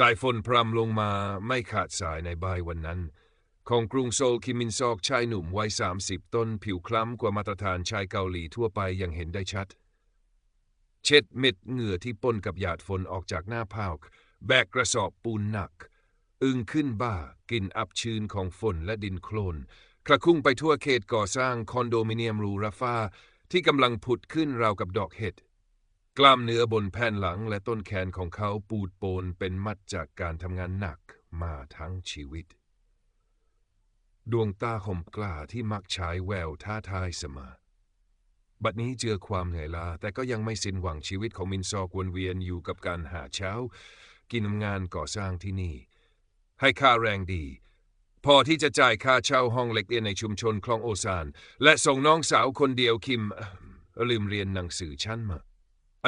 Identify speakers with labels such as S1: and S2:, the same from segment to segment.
S1: สายฝนพรำลงมาไม่ขาดสายในบ่ายวันนั้น ของกรุงโซลคิมินซอกชายหนุ่มวัย 30 ต้นผิวคล้ำกว่ามาตรฐานชายเกาหลีทั่วไปอย่างเห็นได้ชัด เช็ดเม็ดเหงื่อที่ปนกับหยาดฝนออกจากหน้าผากแบกกระสอบปูนหนัก อึงขึ้นบ้ากินอับชื้นของฝนและดินโคลนกระคุ้งไปทั่วเขตก่อสร้างคอนโดมิเนียมรูราฟาที่กำลังผุดขึ้นราวกับดอกเห็ด กล้ามเนื้อบนแผ่นหลังและต้นแขนของเขาปูดโปนเป็นมัดจากการทำงานหนักมาทั้งชีวิต ดวงตาคมกล้าที่มักฉายแววท้าทายเสมอ บัดนี้เจอความเหนื่อยล้าแต่ก็ยังไม่สิ้นหวังชีวิตของมินซอกวนเวียนอยู่กับการหาเช้า กินงานก่อสร้างที่นี่ ให้ค่าแรงดี พอที่จะจ่ายค่าเช่าห้องเล็กเรียนในชุมชนคลองโอซาน และส่งน้องสาวคนเดียวคิม ลืมเรียนหนังสือชั้นมา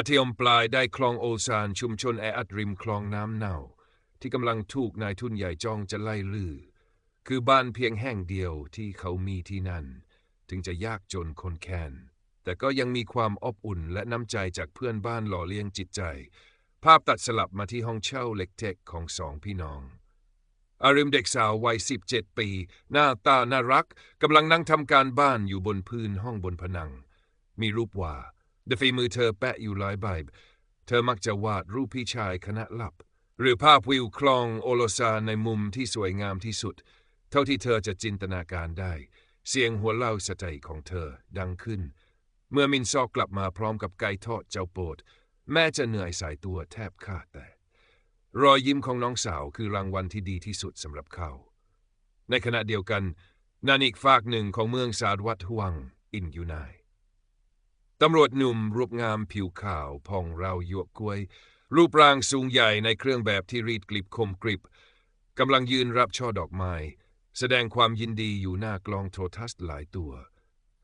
S1: อาทิยมปลายได้คลองโอซานชุมชนแออัดริมคลองน้ำเน่า ที่กำลังถูกนายทุนใหญ่จ้องจะไล่ลือ คือบ้านเพียงแห่งเดียวที่เขามีที่นั่น ถึงจะยากจนคนแค้นแต่ก็ยังมีความอบอุ่นและน้ำใจจากเพื่อนบ้านหล่อเลี้ยงจิตใจ ภาพตัดสลับมาที่ห้องเช่าเล็กเทคของสองพี่น้อง อาริมเด็กสาววัย 17 ปี หน้าตาน่ารักกำลังนั่งทำการบ้านอยู่บนพื้นห้องบนผนัง มีรูปวาด แต่ฝีมือเธอแปะอยู่หลายใบเธอมักจะวาดรูปพี่ชายคณะลับ หรือภาพวิวคลองโอโลซาในมุมที่สวยงามที่สุด เท่าที่เธอจะจินตนาการได้ เสียงหัวเล่าสะใจของเธอดังขึ้น เมื่อมินซอกกลับมาพร้อมกับไก่ทอดเจ้าโปรดแม่จะเหนื่อยสายตัวแทบขาดแต่ รอยยิ้มของน้องสาวคือรางวัลที่ดีที่สุดสำหรับเขา ในขณะเดียวกันนานิกฝากหนึ่งของเมืองซาดวัตฮวังอินยูไน ตำรวจหนุ่มรูปงามผิวขาวพองเราหยวกกล้วย รูปร่างสูงใหญ่ในเครื่องแบบที่รีดกลิบคมกริบกำลังยืนรับช่อดอกไม้ แสดงความยินดีอยู่หน้ากลองโทรทัศน์หลายตัว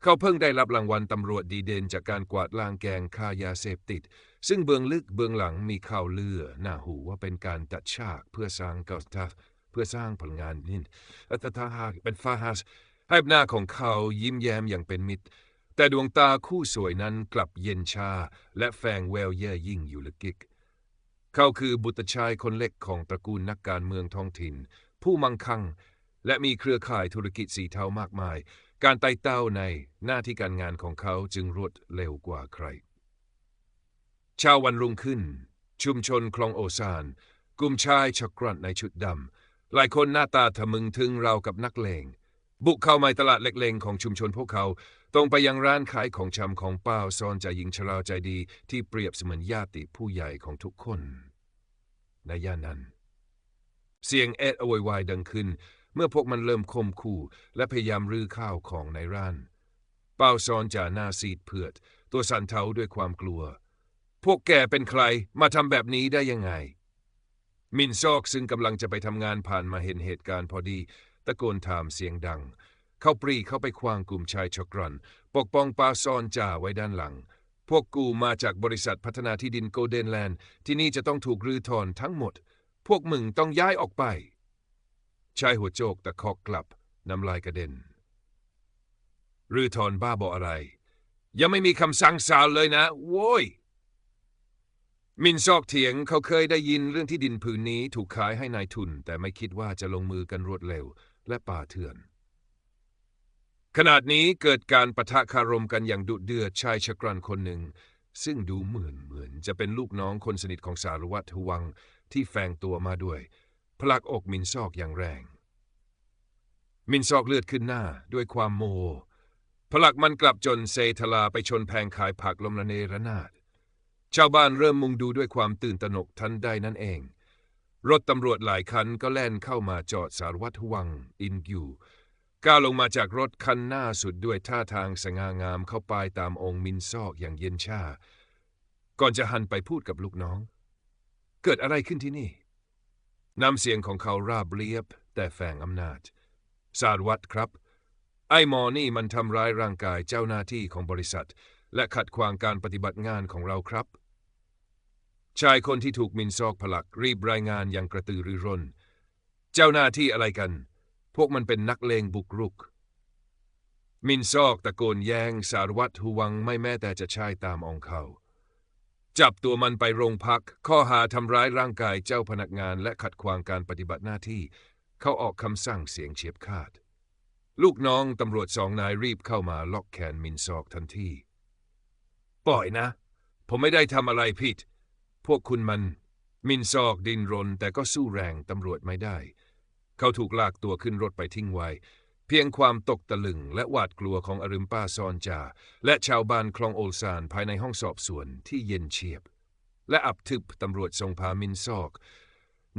S1: เขาเพิ่งได้รับรางวัลตำรวจดีเด่นจากการกวาดล้างแกงฆ่ายาเสพติด ซึ่งเบื้องลึกเบื้องหลังมีข่าวลือหน้าหูว่าเป็นการตัดฉากเพื่อสร้างกอสตัฟเพื่อสร้างผลงานนี่แต่ถ้าหากเป็นฟาฮัสให้หน้าของเขายิ้มแย้มอย่างเป็นมิตร แต่ดวงตาคู่สวยนั้นกลับเย็นชา และแฝงแววแย่ยิ่งอยู่ลึกกิก เขาคือบุตรชายคนเล็กของตระกูลนักการเมืองท้องถิ่น ผู้มั่งคั่ง และมีเครือข่ายธุรกิจสีเทามากมาย การไต่เต้าในหน้าที่การงานของเขาจึงรวดเร็วกว่าใคร เช้าวันรุ่งขึ้น ชุมชนคลองโอซาน กลุ่มชายชักรันในชุดดำหลายคนหน้าตาทะมึงถึงราวกับนักเลงบุกเข้ามาตลาดเล็กๆของชุมชนพวกเขา ตรงไปยังร้านขายของชำของป้าวซอนใจหญิงชราใจดีที่เปรียบเสมือนญาติผู้ใหญ่ของทุกคนในย่านนั้น เสียงแอดอวยวายดังขึ้น เมื่อพวกมันเริ่มคมคู่ และพยายามรื้อข้าวของในร้าน เป้าซอนจ่าหน้าซีดเผือด ตัวสั่นเทาด้วยความกลัว พวกแกเป็นใครมาทำแบบนี้ได้ยังไง มินซอกซึ่งกำลังจะไปทำงานผ่านมาเห็นเหตุการณ์พอดี ตะโกนถามเสียงดัง เข้าปรีเข้าไปควางกลุ่มชายชกรัน ปกป้องปาซอนจ่าไว้ด้านหลัง พวกกูมาจากบริษัทพัฒนาที่ดินโกลเด้นแลนด์ ที่นี่จะต้องถูกรื้อถอนทั้งหมด พวกมึงต้องย้ายออกไป ชายหัวโจกตะคอกกลับ น้ำลายกระเด็น รื้อถอนบ้าบออะไร ยังไม่มีคำสั่งศาลเลยนะ โว้ยมินซอกเถียงเขาเคยได้ยินเรื่องที่ดินผืนนี้ถูกขายให้นายทุน แต่ไม่คิดว่าจะลงมือกันรวดเร็ว และป่าเถื่อน ขนาดนี้เกิดการประทะคารมกันอย่างดุเดือดชายชะกรันคนหนึ่ง ซึ่งดูเหมือนเหมือนจะเป็นลูกน้องคนสนิทของสารวัตรวังที่แฝงตัวมาด้วย พลักอกมินซอกอย่างแรง มินซอกเลือดขึ้นหน้าด้วยความโมพลักมันกลับจนเซทลาไปชนแพงขายผักลมระเนระนาด ชาวบ้านเริ่มมุงดูด้วยความตื่นตระหนกทันใดนั่นเอง รถตำรวจหลายคันก็แล่นเข้ามาจอดสารวัตรวังอินอยู่ ก้าวลงมาจากรถคันหน้าสุดด้วยท่าทางสง่างามเข้าไปตามองค์มินซอกอย่างเย็นชา ก่อนจะหันไปพูดกับลูกน้อง เกิดอะไรขึ้นที่นี่น้ำเสียงของเขาราบเรียบ แต่แฝงอำนาจ สารวัตรครับ ไอ้หมอนี่มันทำร้ายร่างกายเจ้าหน้าที่ของบริษัท และขัดขวางการปฏิบัติงานของเราครับ ชายคนที่ถูกมินซอกผลักรีบรายงานอย่างกระตือรือร้น เจ้าหน้าที่อะไรกัน พวกมันเป็นนักเลงบุกรุก มินซอกตะโกนแย้งสารวัตรหูวังไม่แม้แต่จะใช่ตามองเขา จับตัวมันไปโรงพัก ข้อหาทำร้ายร่างกายเจ้าพนักงานและขัดขวางการปฏิบัติหน้าที่ เขาออกคำสั่งเสียงเฉียบขาด ลูกน้องตำรวจสองนายรีบเข้ามาล็อกแขนมินซอกทันที ปล่อยนะ ผมไม่ได้ทำอะไรผิด พวกคุณมัน มินซอกดินรนแต่ก็สู้แรงตำรวจไม่ได้ เขาถูกลากตัวขึ้นรถไปทิ้งไว้ เพียงความตกตะลึงและหวาดกลัวของอริมป้าซอนจา และชาวบ้านคลองโอลซานภายในห้องสอบสวนที่เย็นเฉียบ และอับทึบตำรวจทรงพามินซอก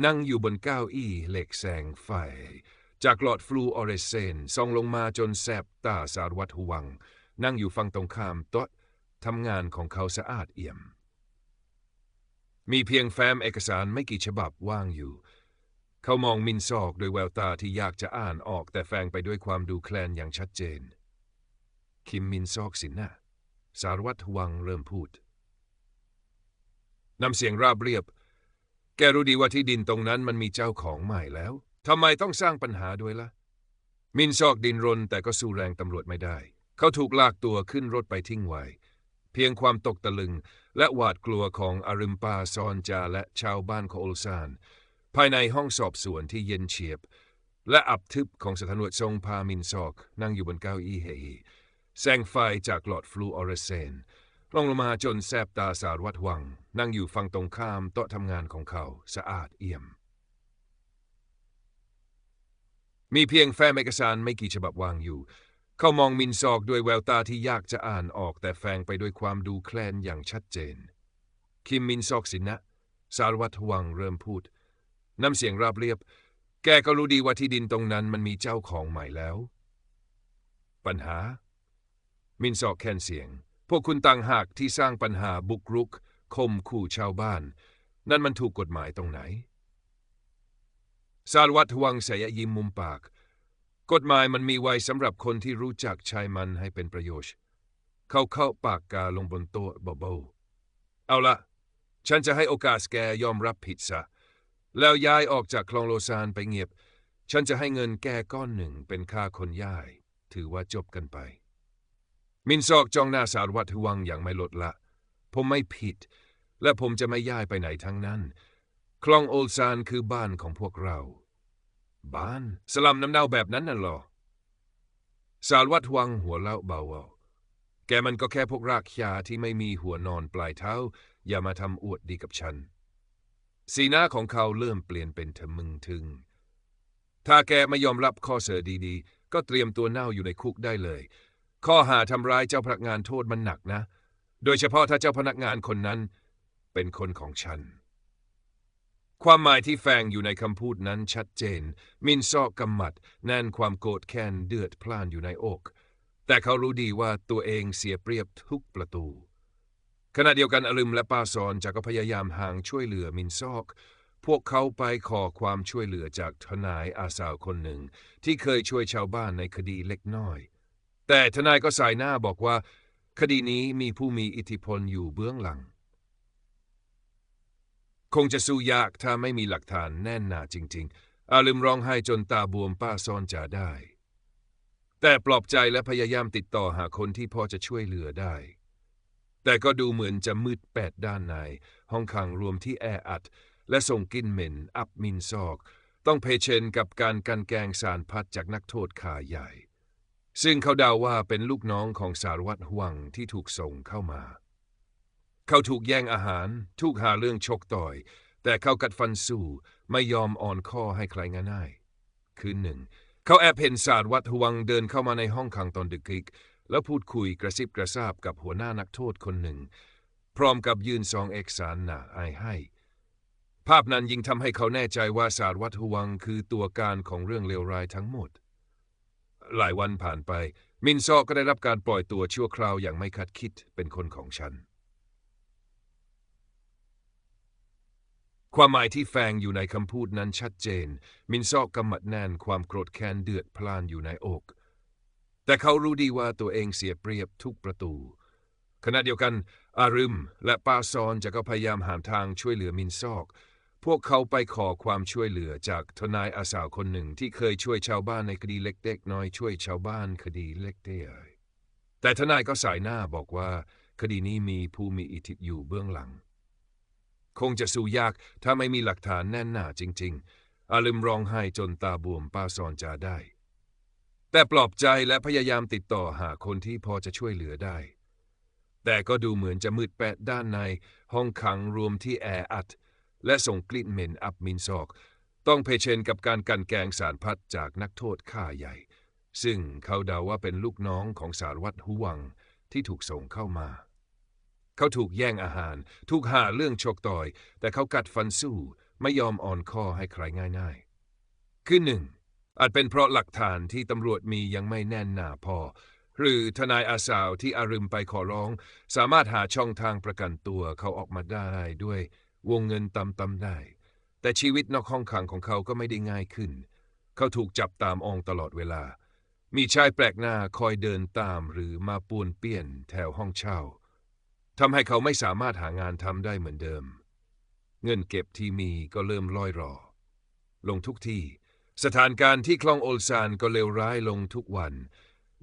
S1: นั่งอยู่บนเก้าอี้เหล็กแสงไฟ จากหลอดฟลูออเรสเซนส่องลงมาจนแสบตาสารวัตรหวัง นั่งอยู่ฝั่งตรงข้ามโต๊ะทำงานของเขาสะอาดเอี่ยม มีเพียงแฟ้มเอกสารไม่กี่ฉบับว่างอยู่ เขามองมินซอกโดยแววตาที่ยากจะอ่านออกแต่แฝงไปด้วยความดูแคลนอย่างชัดเจน คิมมินซอกสินนะสารวัตรวังเริ่มพูดน้ำเสียงราบเรียบ แกรู้ดีว่าที่ดินตรงนั้นมันมีเจ้าของใหม่แล้วทำไมต้องสร้างปัญหาด้วยละ่ะ มินซอกดินรนแต่ก็สู้แรงตำรวจไม่ได้ เขาถูกลากตัวขึ้นรถไปทิ้งไว้ เพียงความตกตะลึงและหวาดกลัวของอาริมปาซอนจาและชาวบ้านโอลซาน ภายในห้องสอบสวนที่เย็นเฉียบ และอับทึบของสถานวดทรงพามินซอก นั่งอยู่บนเก้าอี้เฮแสงไฟจากหลอดฟลูออเรสเซนลงลงมาจนแสบตาสารวัตรวัง นั่งอยู่ฝั่งตรงข้ามโต๊ะทำงานของเขาสะอาดเอี่ยม มีเพียงแฟ้มเอกสารไม่กี่ฉบับวางอยู่ เขามองมินซอกด้วยแววตาที่ยากจะอ่านออกแต่แฝงไปด้วยความดูแคลนอย่างชัดเจน คิมมินซอกสินะ สารวัตรวังเริ่มพูด น้ำเสียงราบเรียบ แกก็รู้ดีว่าที่ดินตรงนั้นมันมีเจ้าของใหม่แล้ว ปัญหา มินซอกแค้นเสียง พวกคุณต่างหากที่สร้างปัญหาบุกรุกคมขู่ชาวบ้าน นั่นมันถูกกฎหมายตรงไหนสารวัตรวังเสยยิ้มมุมปาก กฎหมายมันมีไว้สำหรับคนที่รู้จักใช้มันให้เป็นประโยชน์ เขาเข้าปากกาลงบนโต๊ะเบาๆเอาละฉันจะให้โอกาสแกยอมรับผิดซะ แล้วย้ายออกจากคลองโลซานไปเงียบ ฉันจะให้เงินแกก้อนหนึ่งเป็นค่าคนย้าย ถือว่าจบกันไป มินซอกจ้องหน้าสารวัตรวังอย่างไม่ลดละ ผมไม่ผิด และผมจะไม่ย้ายไปไหนทั้งนั้น คลองโอลซานคือบ้านของพวกเรา บ้านสลัมน้ำเน่าแบบนั้นน่ะหรอ สารวัตรวังหัวเล่าเบาๆแกมันก็แค่พวกรากหญ้าที่ไม่มีหัวนอนปลายเท้า อย่ามาทำอวดดีกับฉัน สีหน้าของเขาเริ่มเปลี่ยนเป็นทะมึงทึง ถ้าแกไม่ยอมรับข้อเสนอดีๆ ก็เตรียมตัวเน่าอยู่ในคุกได้เลย ข้อหาทำร้ายเจ้าพนักงานโทษมันหนักนะ โดยเฉพาะถ้าเจ้าพนักงานคนนั้น เป็นคนของฉัน ความหมายที่แฝงอยู่ในคำพูดนั้นชัดเจน มินซอกกำมัดแน่นความโกรธแค้นเดือดพล่านอยู่ในอก แต่เขารู้ดีว่าตัวเองเสียเปรียบทุกประตู ขณะเดียวกันอลึมและปาซอนจะก็พยายามห่างช่วยเหลือมินซอก พวกเขาไปขอความช่วยเหลือจากทนายอาสาวคนหนึ่ง ที่เคยช่วยชาวบ้านในคดีเล็กน้อย แต่ทนายก็สายหน้าบอกว่า คดีนี้มีผู้มีอิทธิพลอยู่เบื้องหลัง คงจะสู้ยากถ้าไม่มีหลักฐานแน่นหนาจริง ๆ อาลืมร้องไห้จนตาบวมป้าซอนจะได้ แต่ปลอบใจและพยายามติดต่อหาคนที่พอจะช่วยเหลือได้ แต่ก็ดูเหมือนจะมืดแปดด้านใน ห้องขังรวมที่แออัด และส่งกลิ่นเหม็นอับมินซอก ต้องเผชิญกับการกันแกงสารพัดจากนักโทษขาใหญ่ ซึ่งเขาเดาว่าเป็นลูกน้องของสารวัตรหวังที่ถูกส่งเข้ามา เขาถูกแย่งอาหาร ถูกหาเรื่องชกต่อย แต่เขากัดฟันสู้ ไม่ยอมอ่อนข้อให้ใครง่ายๆคืนหนึ่ง เขาแอบเห็นสารวัตรหวังเดินเข้ามาในห้องขังตอนดึก แล้วพูดคุยกระซิบกระซาบกับหัวหน้านักโทษคนหนึ่ง พร้อมกับยื่นซองเอกสารหนาอายให้ ภาพนั้นยิ่งทำให้เขาแน่ใจว่าสารวัตรหวังคือตัวการของเรื่องเลวร้ายทั้งหมด หลายวันผ่านไป มินซอกก็ได้รับการปล่อยตัวชั่วคราวอย่างไม่คาดคิดเป็นคนของฉัน ความหมายที่แฝงอยู่ในคำพูดนั้นชัดเจน มินซอกกำมัดแน่นความโกรธแค้นเดือดพล่านอยู่ในอก แต่เขารู้ดีว่าตัวเองเสียเปรียบทุกประตู ขณะเดียวกัน อารึมและปาซอนจะก็พยายามหาทางช่วยเหลือมินซอก พวกเขาไปขอความช่วยเหลือจากทนายอาสาวคนหนึ่งที่เคยช่วยชาวบ้านในคดีเล็กๆน้อยช่วยชาวบ้านคดีเล็กเด้แต่ทนายก็สายหน้าบอกว่า คดีนี้มีผู้มีอิทธิอยู่เบื้องหลัง คงจะสู้ยากถ้าไม่มีหลักฐานแน่นหนาจริง ๆ อาลืมร้องไห้จนตาบวมป้าซอนจาได้ แต่ปลอบใจและพยายามติดต่อหาคนที่พอจะช่วยเหลือได้ แต่ก็ดูเหมือนจะมืดแปดด้านใน ห้องขังรวมที่แออัด และส่งกลิ่นเหม็นอับมินซอก ต้องเผชิญกับการกันแกงสารพัดจากนักโทษข่าใหญ่ ซึ่งเขาเดาว่าเป็นลูกน้องของสารวัตรฮุวังที่ถูกส่งเข้ามา เขาถูกแย่งอาหาร ถูกหาเรื่องชกต่อย แต่เขากัดฟันสู้ไม่ยอมอ่อนข้อให้ใครง่ายๆ คือหนึ่ง อาจเป็นเพราะหลักฐานที่ตำรวจมียังไม่แน่นหนาพอ หรือทนายอาสาวที่อารึมไปขอร้อง สามารถหาช่องทางประกันตัวเขาออกมาได้ด้วยวงเงินตำตำได้ แต่ชีวิตนอกห้องขังของเขาก็ไม่ได้ง่ายขึ้น เขาถูกจับตามองตลอดเวลา มีชายแปลกหน้าคอยเดินตามหรือมาปวนเปี้ยนแถวห้องเช่าทำให้เขาไม่สามารถหางานทำได้เหมือนเดิม เงินเก็บที่มีก็เริ่มล่อยรอ ลงทุกที่ สถานการณ์ที่คลองโอลซานก็เลวร้ายลงทุกวัน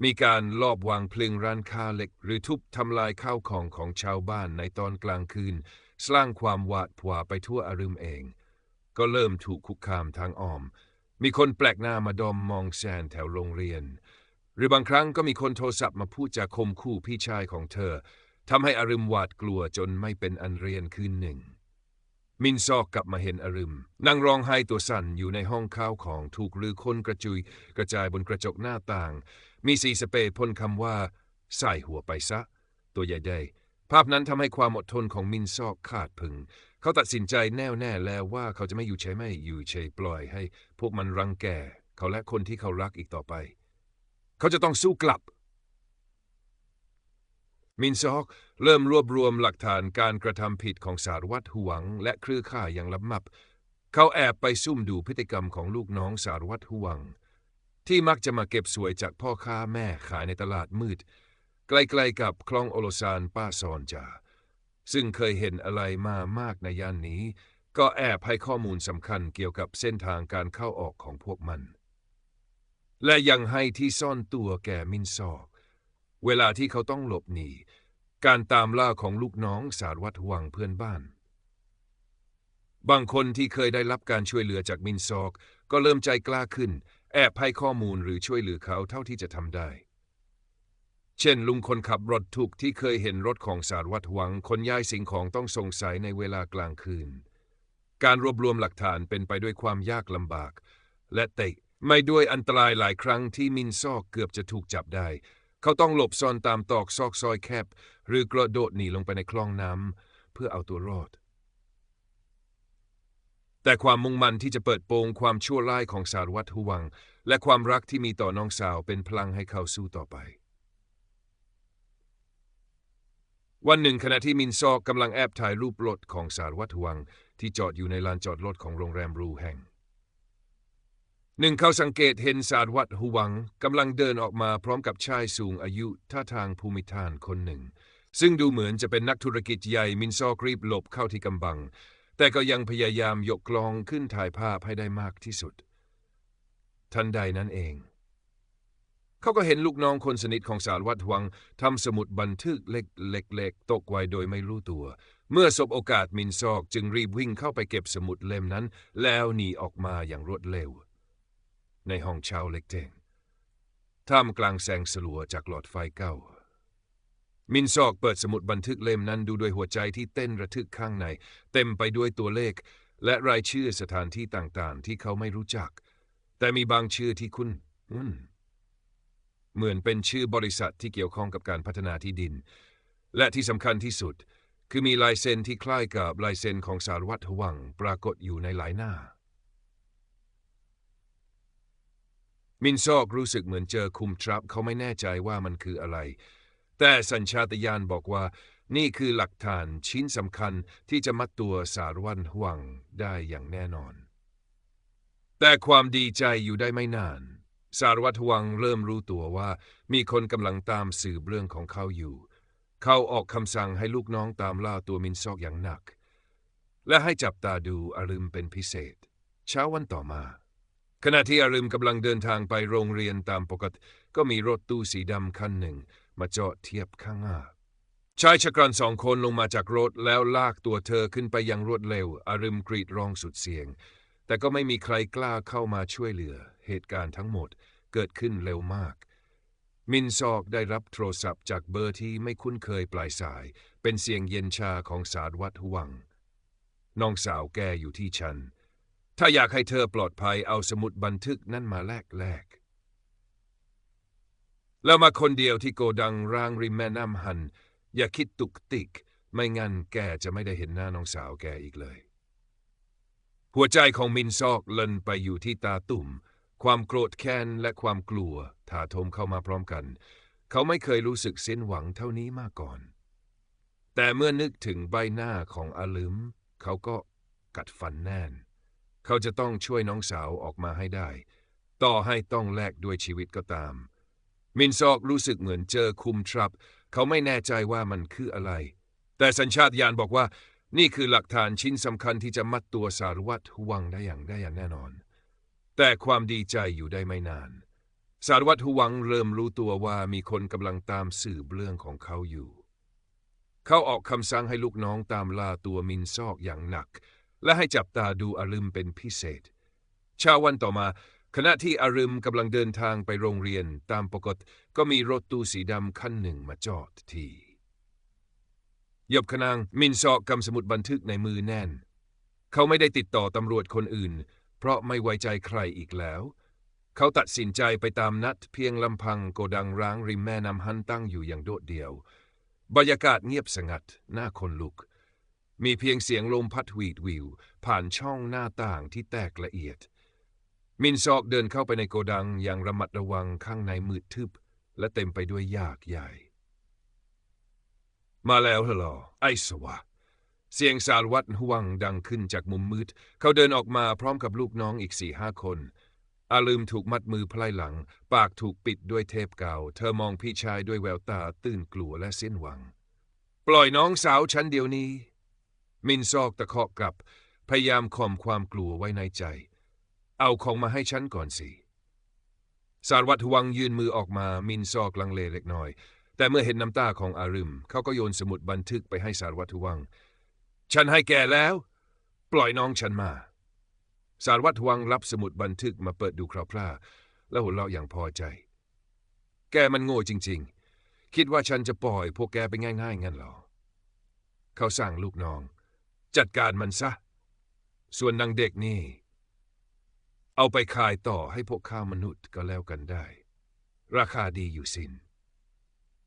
S1: มีการลอบวางเพลิงร้านค้าเล็ก หรือทุบทำลายข้าวของของชาวบ้านในตอนกลางคืน สร้างความหวาดผวาไปทั่วอารึมเอง ก็เริ่มถูกคุกคามทางอ้อม มีคนแปลกหน้ามาดอมมองแซนแถวโรงเรียน หรือบางครั้งก็มีคนโทรศัพท์มาพูดจาคมคู่พี่ชายของเธอทำให้อารึมหวาดกลัวจนไม่เป็นอันเรียนคืนหนึ่ง มินซอกกลับมาเห็นอารึมนั่งร้องไห้ตัวสั่นอยู่ในห้องข้าวของถูกลือคนกระจุย กระจายบนกระจกหน้าต่าง มีสีสเปรย์พ่นคำว่า ใส่หัวไปซะ ตัวใหญ่ได้ภาพนั้นทำให้ความอดทนของมินซอกขาดพึง เขาตัดสินใจแน่วแน่แล้วว่าเขาจะไม่อยู่เฉยไม่อยู่เฉยปล่อยให้ พวกมันรังแก เขาและคนที่เขารักอีกต่อไป เขาจะต้องสู้กลับ มินซอกเริ่มรวบรวมหลักฐานการกระทำผิดของสารวัตรหวงและเครือข่ายอย่างลับมับ เขาแอบไปซุ่มดูพฤติกรรมของลูกน้องสารวัตรหวงที่มักจะมาเก็บสวยจากพ่อค้าแม่ขายในตลาดมืด ใกล้ๆกับคลองโอโลซานป้าซอนจา ซึ่งเคยเห็นอะไรมามากในย่านนี้ ก็แอบให้ข้อมูลสำคัญเกี่ยวกับเส้นทางการเข้าออกของพวกมัน และยังให้ที่ซ่อนตัวแก่มินซอก เวลาที่เขาต้องหลบหนี การตามล่าของลูกน้องสารวัตรหวังเพื่อนบ้าน บางคนที่เคยได้รับการช่วยเหลือจากมินซอก ก็เริ่มใจกล้าขึ้น แอบให้ข้อมูลหรือช่วยเหลือเขาเท่าที่จะทำได้ เช่น ลุงคนขับรถทุกที่เคยเห็นรถของสารวัตรหวัง คนย้ายสิ่งของต้องสงสัยในเวลากลางคืน การรวบรวมหลักฐานเป็นไปด้วยความยากลำบาก และเตะไม่ด้วยอันตรายหลายครั้งที่มินซอกเกือบจะถูกจับได้ เขาต้องหลบซ่อนตามตอกซอกซอยแคบ หรือกระโดดหนีลงไปในคลองน้ำเพื่อเอาตัวรอด แต่ความมุ่งมั่นที่จะเปิดโปงความชั่วร้ายของสารวัตรหวัง และความรักที่มีต่อน้องสาวเป็นพลังให้เขาสู้ต่อไปวันหนึ่งขณะที่มินซอกกำลังแอบถ่ายรูปรถของสารวัตรหวัง ที่จอดอยู่ในลานจอดรถของโรงแรมรูแห่ง หนึ่งเขาสังเกตเห็นสารวัตรหวังกำลังเดินออกมาพร้อมกับชายสูงอายุท่าทางภูมิฐานคนหนึ่ง ซึ่งดูเหมือนจะเป็นนักธุรกิจใหญ่มินซอกรีบหลบเข้าที่กำบัง แต่ก็ยังพยายามยกกลองขึ้นถ่ายภาพให้ได้มากที่สุด ทันใดนั้นเอง เขาก็เห็นลูกน้องคนสนิทของสารวัตรหวังทำสมุดบันทึกเล็กๆตกไว้โดยไม่รู้ตัว เมื่อสบโอกาสมินซอกจึงรีบวิ่งเข้าไปเก็บสมุดเล่มนั้น แล้วหนีออกมาอย่างรวดเร็ว ในห้องเช่าเล็กเจงท่ามกลางแสงสลัวจากหลอดไฟเก่ามินซอกเปิดสมุดบันทึกเล่มนั้นดูด้วยหัวใจที่เต้นระทึกข้างใน เต็มไปด้วยตัวเลข และรายชื่อสถานที่ต่างๆ ที่เขาไม่รู้จัก แต่มีบางชื่อที่คุณเหมือนเป็นชื่อบริษัทที่เกี่ยวข้องกับการพัฒนาที่ดิน และที่สำคัญที่สุด คือมีลายเซ็นที่คล้ายกับลายเซ็นของสารวัตรวังปรากฏอยู่ในหลายหน้า มินซอกรู้สึกเหมือนเจอคุมทรัพย์เขาไม่แน่ใจว่ามันคืออะไร แต่สัญชาตญาณบอกว่า นี่คือหลักฐานชิ้นสำคัญที่จะมัดตัวสารวัตรหวังได้อย่างแน่นอน แต่ความดีใจอยู่ได้ไม่นาน สารวัตรหวังเริ่มรู้ตัวว่า มีคนกำลังตามสืบเรื่องของเขาอยู่ เขาออกคำสั่งให้ลูกน้องตามล่าตัวมินซอกอย่างหนัก และให้จับตาดูอารึมเป็นพิเศษ เช้าวันต่อมา ขณะที่อารึมกำลังเดินทางไปโรงเรียนตามปกติ ก็มีรถตู้สีดำคันหนึ่ง มาจอดเทียบข้างหน้าชายชะกันสองคนลงมาจากรถแล้วลากตัวเธอขึ้นไปยังรวดเร็ว อารึมกรีดร้องสุดเสียง แต่ก็ไม่มีใครกล้าเข้ามาช่วยเหลือ เหตุการณ์ทั้งหมดเกิดขึ้นเร็วมาก มินซอกได้รับโทรศัพท์จากเบอร์ที่ไม่คุ้นเคยปลายสาย เป็นเสียงเย็นชาของสารวัตรวัง น้องสาวแกอยู่ที่ฉัน ถ้าอยากให้เธอปลอดภัยเอาสมุดบันทึกนั่นมาแลกแลก แล้วมาคนเดียวที่โกดังร่างริมแม่น้ำหัน อย่าคิดตุกติก ไม่งั้นแกจะไม่ได้เห็นหน้าน้องสาวแกอีกเลย หัวใจของมินซอกเลินไปอยู่ที่ตาตุ่ม ความโกรธแค้นและความกลัว ถาโถมเข้ามาพร้อมกัน เขาไม่เคยรู้สึกสิ้นหวังเท่านี้มาก่อน แต่เมื่อนึกถึงใบหน้าของอาลืมเขาก็กัดฟันแน่น เขาจะต้องช่วยน้องสาวออกมาให้ได้ ต่อให้ต้องแลกด้วยชีวิตก็ตาม มินซอกรู้สึกเหมือนเจอคุมทรัพย์ เขาไม่แน่ใจว่ามันคืออะไร แต่สัญชาตญาณบอกว่า นี่คือหลักฐานชิ้นสำคัญที่จะมัดตัวสารวัตรหวังได้อย่างได้อย่างแน่นอน แต่ความดีใจอยู่ได้ไม่นาน สารวัตรหวังเริ่มรู้ตัวว่ามีคนกำลังตามสืบเรื่องของเขาอยู่ เขาออกคำสั่งให้ลูกน้องตามล่าตัวมินซอกอย่างหนัก และให้จับตาดูอารึมเป็นพิเศษ เช้าวันต่อมา ขณะที่อารึมกำลังเดินทางไปโรงเรียนตามปกติก็มีรถตู้สีดำคันหนึ่งมาจอดที่ยบขนางมินซอกกำสมุดบันทึกในมือแน่น เขาไม่ได้ติดต่อตำรวจคนอื่น เพราะไม่ไว้ใจใครอีกแล้ว เขาตัดสินใจไปตามนัดเพียงลำพังโกดังร้างริมแม่น้ำฮันตั้งอยู่อย่างโดดเดี่ยว บรรยากาศเงียบสงัดน่าคนลุก มีเพียงเสียงลมพัดหวีดวิว ผ่านช่องหน้าต่างที่แตกละเอียด มินซอกเดินเข้าไปในโกดังอย่างระมัดระวังข้างในมืดทึบ และเต็มไปด้วยยากใหญ่ มาแล้วเหรอไอ้สวะ เสียงสารวัตรห่วงดังขึ้นจากมุมมืด เขาเดินออกมาพร้อมกับลูกน้องอีกสี่ห้าคนอาลืมถูกมัดมือไพล่หลัง ปากถูกปิดด้วยเทปเก่า เธอมองพี่ชายด้วยแววตาตื่นกลัวและสิ้นหวัง ปล่อยน้องสาวฉันเดี๋ยวนี้ มินซอกตะเคาะกลับ พยายามข่มความกลัวไว้ในใจ เอาของมาให้ฉันก่อนสิสารวัตรวังยื่นมือออกมา มินซอกลังเลเล็กน้อย แต่เมื่อเห็นน้ำตาของอารึมเขาก็โยนสมุดบันทึกไปให้สารวัตรวัง ฉันให้แกแล้ว ปล่อยน้องฉันมา สารวัตรวังรับสมุดบันทึกมาเปิดดูคร่าวๆแล้วหัวเราะอย่างพอใจ แกมันโง่จริง ๆ คิดว่าฉันจะปล่อยพวกแกไปง่ายๆงั้นหรอ เขาสั่งลูกน้อง จัดการมันซะ ส่วนนางเด็กนี่ เอาไปขายต่อให้พวกข้ามนุษย์ก็แล้วกันได้ ราคาดีอยู่สิน